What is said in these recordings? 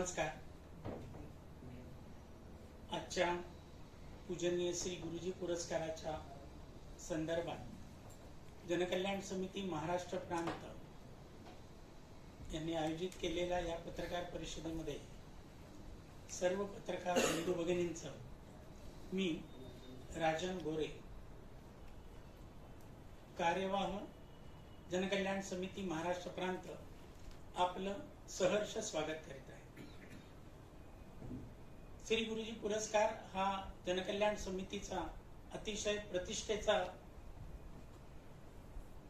नमस्कार. आजच्या पूजनीय श्री गुरुजी पुरस्काराच्या संदर्भात जनकल्याण समिती महाराष्ट्र प्रांत यांनी आयोजित केलेल्या या पत्रकार परिषदेमध्ये सर्व पत्रकार बंधू भगिनींचं मी राजन गोरे कार्यवाह जनकल्याण समिती महाराष्ट्र प्रांत आपलं सहर्ष स्वागत करीत आहे. श्री गुरुजी पुरस्कार हा जनकल्याण समितीचा अतिशय प्रतिष्ठेचा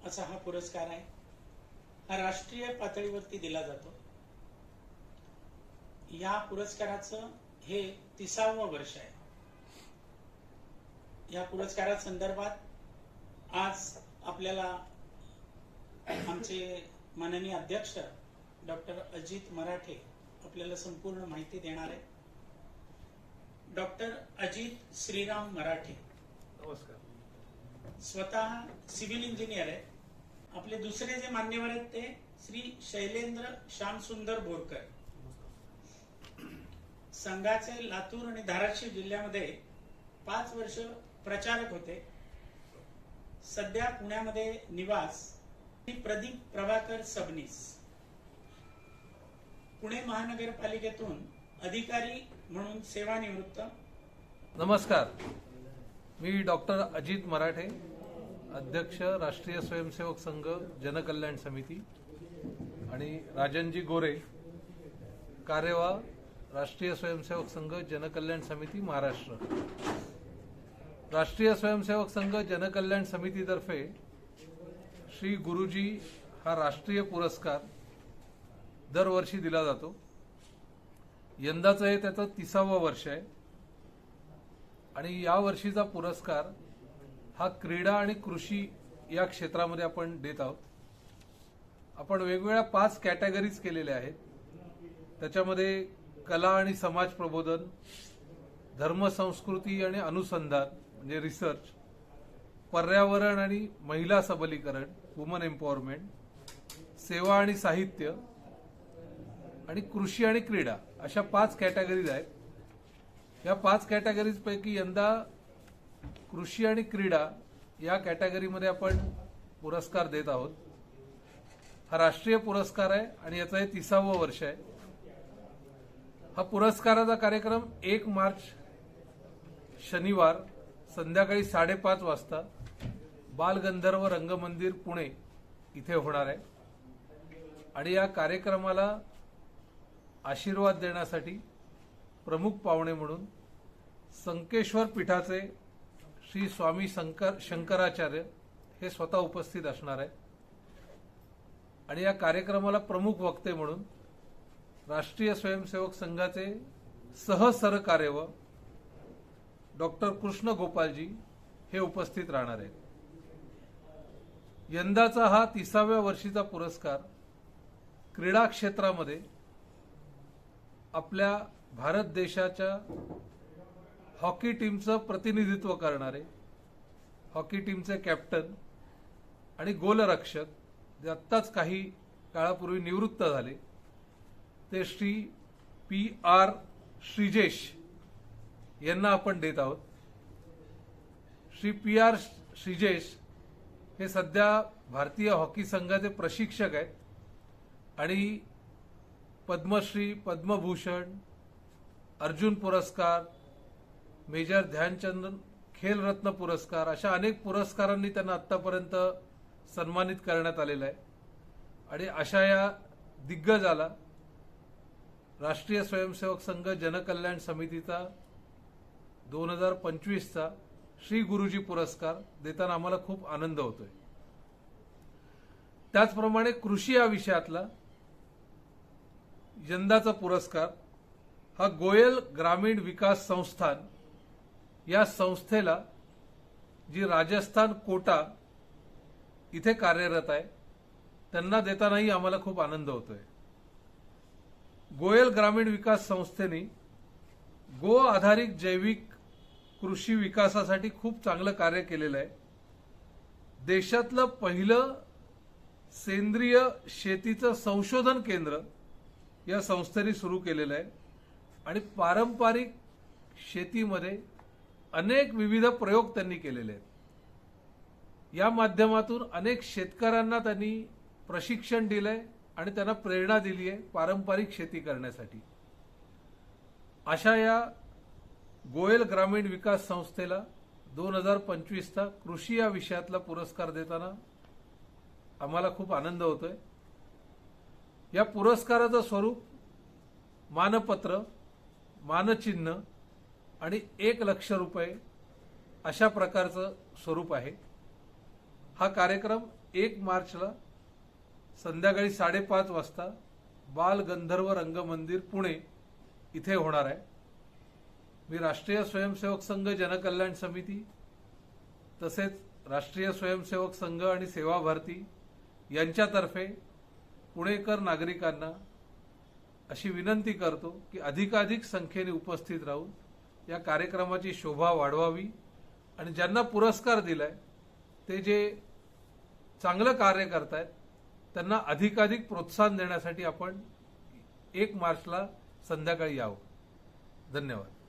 असा हा पुरस्कार आहे. हा राष्ट्रीय पातळीवरती दिला जातो. या पुरस्काराचं हे तिसावं वर्ष आहे. या पुरस्कारा संदर्भात आज आपल्याला आमचे माननीय अध्यक्ष डॉक्टर अजित मराठे आपल्याला संपूर्ण माहिती देणार आहे डॉक्टर अजित श्रीराम मराठे. नमस्कार. स्वतः सिव्हिल इंजिनियर आहे. आपले दुसरे जे मान्यवर आहेत ते श्री शैलेंद्र श्यामसुंदर बोरकर. संघाचे लातूर आणि धाराशिव जिल्ह्यामध्ये पाच वर्ष प्रचारक होते. सध्या पुण्यामध्ये निवास श्री प्रदीप प्रभाकर सबनीस. पुणे महानगरपालिकेतून अधिकारी म्हणून सेवानिवृत्त. नमस्कार. मी डॉक्टर अजित मराठे अध्यक्ष राष्ट्रीय स्वयंसेवक संघ जनकल्याण समिती आणि राजनजी गोरे कार्यवाह राष्ट्रीय स्वयंसेवक संघ जनकल्याण समिती महाराष्ट्र. राष्ट्रीय स्वयंसेवक संघ जनकल्याण समितीतर्फे श्री गुरुजी हा राष्ट्रीय पुरस्कार दरवर्षी दिला जातो. यंदाचं हे त्याचं तिसावं वर्ष आहे. आणि या वर्षीचा पुरस्कार हा क्रीडा आणि कृषी या क्षेत्रामध्ये आपण देत आहोत. आपण वेगवेगळ्या पाच कॅटेगरीज केलेल्या आहेत. त्याच्यामध्ये कला आणि समाज प्रबोधन धर्म संस्कृती आणि अनुसंधान म्हणजे रिसर्च पर्यावरण आणि महिला सबलीकरण वुमन एम्पॉवरमेंट सेवा आणि साहित्य आणि कृषी आणि क्रीडा अशा पाच कॅटेगरीज आहेत. या पाच कॅटेगरीजपैकी यंदा कृषी आणि क्रीडा या कॅटेगरीमध्ये आपण पुरस्कार देत आहोत. हा राष्ट्रीय पुरस्कार आहे आणि याचं हे तिसावं वर्ष आहे. हा पुरस्काराचा कार्यक्रम एक मार्च शनिवार संध्याकाळी साडेपाच वाजता बालगंधर्व रंगमंदिर पुणे इथे होणार आहे. आणि या कार्यक्रमाला आशीर्वाद देण्यासाठी प्रमुख पाहुणे म्हणून संकेश्वर पीठाचे श्री स्वामी शंकर शंकराचार्य हे स्वतः उपस्थित असणार आहे आणि या कार्यक्रमाला प्रमुख वक्ते म्हणून राष्ट्रीय स्वयंसेवक संघाचे सहसरकार्यव डॉक्टर कृष्ण गोपालजी हे उपस्थित राहणार आहेत. यंदाचा हा तिसाव्या वर्षीचा पुरस्कार क्रीडा क्षेत्रामध्ये आपल्या भारत देशाच्या हॉकी टीमचं प्रतिनिधित्व करणारे हॉकी टीमचे कॅप्टन आणि गोलरक्षक जे आत्ताच काही काळापूर्वी निवृत्त झाले ते श्री पी आर श्रीजेश यांना आपण देत आहोत. श्री पी आर श्रीजेश हे सध्या भारतीय हॉकी संघाचे प्रशिक्षक आहेत आणि पद्मश्री पद्मभूषण अर्जुन पुरस्कार मेजर ध्यानचंद खेलरत्न पुरस्कार अशा अनेक पुरस्कारांनी त्यांना आतापर्यंत सन्मानित करण्यात आलेलं आहे. आणि अशा या दिग्गजाला राष्ट्रीय स्वयंसेवक संघ जनकल्याण समितीचा दोन हजार पंचवीसचा श्री गुरुजी पुरस्कार देताना आम्हाला खूप आनंद होतोय. त्याचप्रमाणे कृषी या विषयातला यंदाचा पुरस्कार हा गोयल ग्रामीण विकास संस्थान या संस्थेला जी राजस्थान कोटा इथे कार्यरत आहे त्यांना देतानाही आम्हाला खूप आनंद होतोय. गोयल ग्रामीण विकास संस्थेने गो आधारित जैविक कृषी विकासासाठी खूप चांगलं कार्य केलेलं आहे. देशातलं पहिलं सेंद्रिय शेतीचं संशोधन केंद्र या संस्थेने सुरू केलेलं आहे. आणि पारंपरिक शेतीमध्ये अनेक विविध प्रयोग त्यांनी केलेले आहेत. या माध्यमातून अनेक शेतकऱ्यांना त्यांनी प्रशिक्षण दिलंय आणि त्यांना प्रेरणा दिली आहे पारंपरिक शेती करण्यासाठी. अशा या गोयल ग्रामीण विकास संस्थेला दोन हजार पंचवीसचा कृषी या विषयातला पुरस्कार देताना आम्हाला खूप आनंद होतोय. या पुरस्काराचं स्वरूप मानपत्र मानचिन्ह आणि एक लक्ष रुपये अशा प्रकारचं स्वरूप आहे. हा कार्यक्रम एक मार्चला संध्याकाळी साडेपाच वाजता बाल गंधर्व रंगमंदिर पुणे इथे होणार आहे. मी राष्ट्रीय स्वयंसेवक संघ जनकल्याण समिती तसेच राष्ट्रीय स्वयंसेवक संघ आणि सेवा भारती यांच्यातर्फे पुणेकर नागरिकांना अशी विनंती करतो की अधिकाधिक संख्येने उपस्थित राहून या कार्यक्रमाची शोभा वाढवावी आणि ज्यांना पुरस्कार दिलाय ते जे चांगलं कार्य करतायत त्यांना अधिकाधिक प्रोत्साहन देण्यासाठी आपण एक मार्चला संध्याकाळी यावं. धन्यवाद.